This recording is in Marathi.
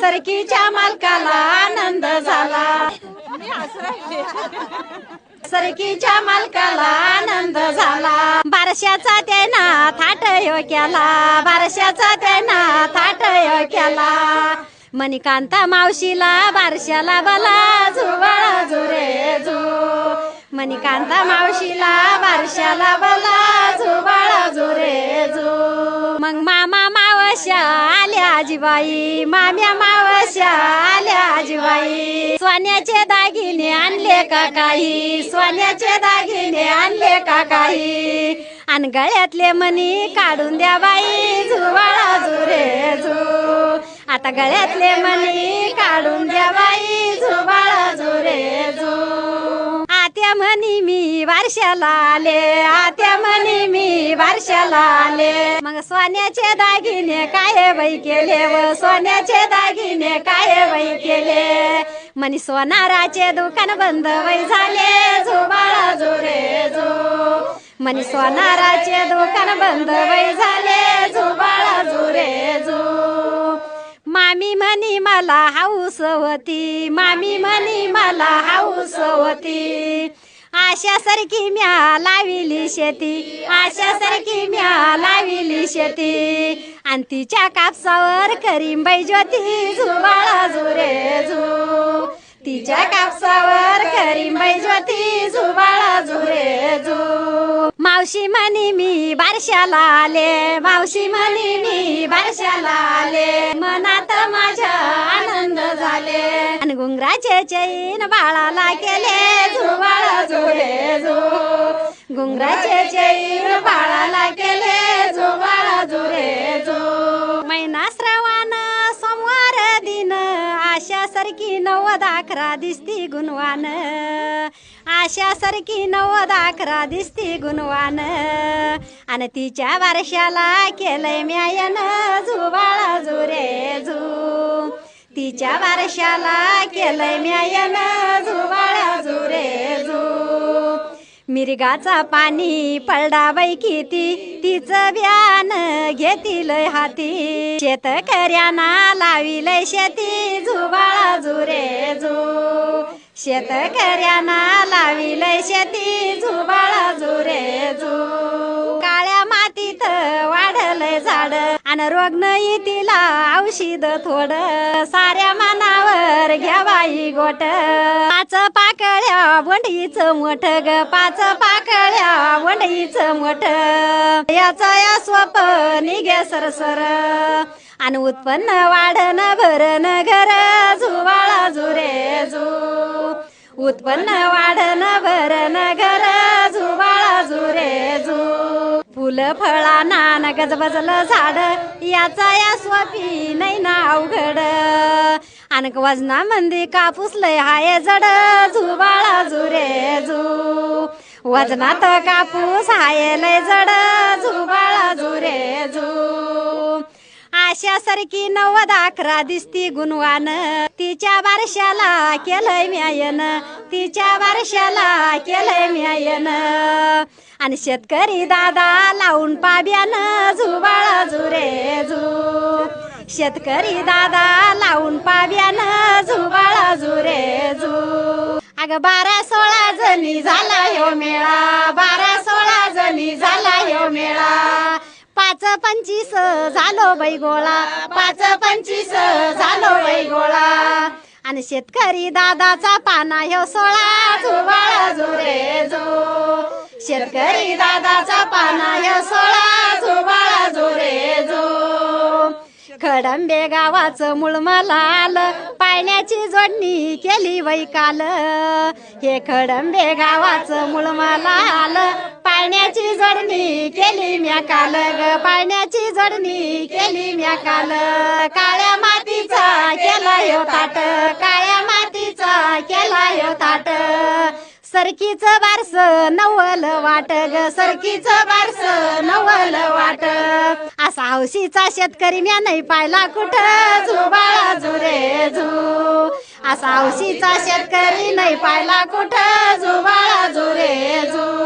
सरकीच्या मालकाला आनंद झाला. सरकीच्या मालकाला आनंद झाला. बारशाचा त्याना थाट यो केला. बारशाचा त्याना थाट यो केला. मणिकांता मावशीला बारशाला बला जुवाळा जुरे जू मणिकांता मावशीला बारशाला बला जुवाळा जुरे जू. मग मामा मावश्या आजीबाई माम्या मावश्या आल्या आजीबाई. सोन्याचे दागिने आणले का काही? सोन्याचे दागिने आणले का काही? आणि गळ्यातले मनी काढून द्या बाई जुवाळा जुरे जू. आता गळ्यातले मनी काढून द्या बाई म्हणी मी वारशाला आले आत्या म्हणी मी वारशाला आले. मग सोन्याचे दागिने काय बाई केले व सोन्याचे दागिने काय बाई केले? म्हणी सोनाराचे दुकान बंद वै झाले झोबाळा जोरे जो म्हणी सोनाराचे दुकान बंद वै झाले झुबाळा जो रे जो. मामी म्हणी मला हाऊस होती. मामी म्हणी मला हाऊस होती. आशा सारखी म्या लाविली शेती. आशा सारखी म्या लाविली शेती. आणि तिच्या कापसावर करीमबाई ज्योती झुबाळा जुरे झू तिच्या कापसावर करीमबाई ज्योती झुबाळा जुरे झू मावशी म्हणी मी बारशाला आले. मावशी म्हणी मी बारशाला आले. मनात माझ्या आनंद झाले. आणि गुंगराचे चैन बाळाला केले. झुबाळा झू गुंगराचे चैन बाळाला केले झुबाळा जुरे जो. मैना श्रवण सोमवार दिन आशासारखी नव्वद अकरा दिसती गुणवान. आशासारखी नव्वद अकरा दिसती गुणवान. आणि तिच्या वारशाला केलंय म्यायन झुबाळा जुरे झू तिच्या वारशाला केलंय म्यायन मिरगाचा पाणी पडला बाई किती. तिचं व्यान घेतील हाती. शेतकऱ्यांना लाविलय शेती. झुबाळा जुरे झो शेतकऱ्यांना लाविलय शेती. झुबाळा जुरे झू काळ्या मातीत वाढलंय झाड. आणि रोग नाही तिला औषध थोडं. साऱ्या मनावर घ्यावाई गोट. पाच पाकळ्या वंडीच मोठ ग. पाच पाकळ्या वंडीच मोठ. याचा या स्वप निघ्या सरसर. आणि उत्पन्न वाढन भरन घर झुवाळा जुरे झू उत्पन्न वाढन भरन घर झुवाळा जुरे झू फुलं फळा नान गजबजल झाड. याचा या स्वपी आणि वजना मंदी कापूस लय हाय जड झुबाळा जुरे झू वजनात कापूस हाय लय जड झुबाळा जुरे झू आशासारखी नव्वद अकरा दिसती गुणवान. तिच्या बारशाला केलंय म्यायन. तिच्या बारशाला केलंय म्यायन. आणि शेतकरी दादा लावून पाब्यान झुबाळा शेतकरी दादा लावून पाव्यान झुबाळा जुरे झू अग बारा सोळा जणी झाला यो मेळा बारा सोळा जणी झाला यो मेळा. पाच पंचवीस झालो बाई गोळा पाच पंचवीस झालो बाई गोळा. आणि शेतकरी दादाचा पाना ह्यो सोळा झुबाळा झुरे जो. शेतकरी दादाचा पाना खडंबे गावाचं मूळ मला आलं. पाण्याची जोडणी केली वै काल. हे खडंबे गावाचं मूळ मला आलं. पाण्याची जोडणी केली म्या काल ग. पाण्याची जोडणी केली म्या काल. काळ्या मातीचा केला यो ताट. काळ्या मातीचा केला यो ताट. सरकीच बारस नवल वाट ग. सरकीच बारस नवल वाट. सावशीचा शेतकरी म्या नाही पाहिला कुठं झुबाळा जुरे झू असा सावशीचा शेतकरी नाही पाहिला कुठं झुबाळा जुरे झू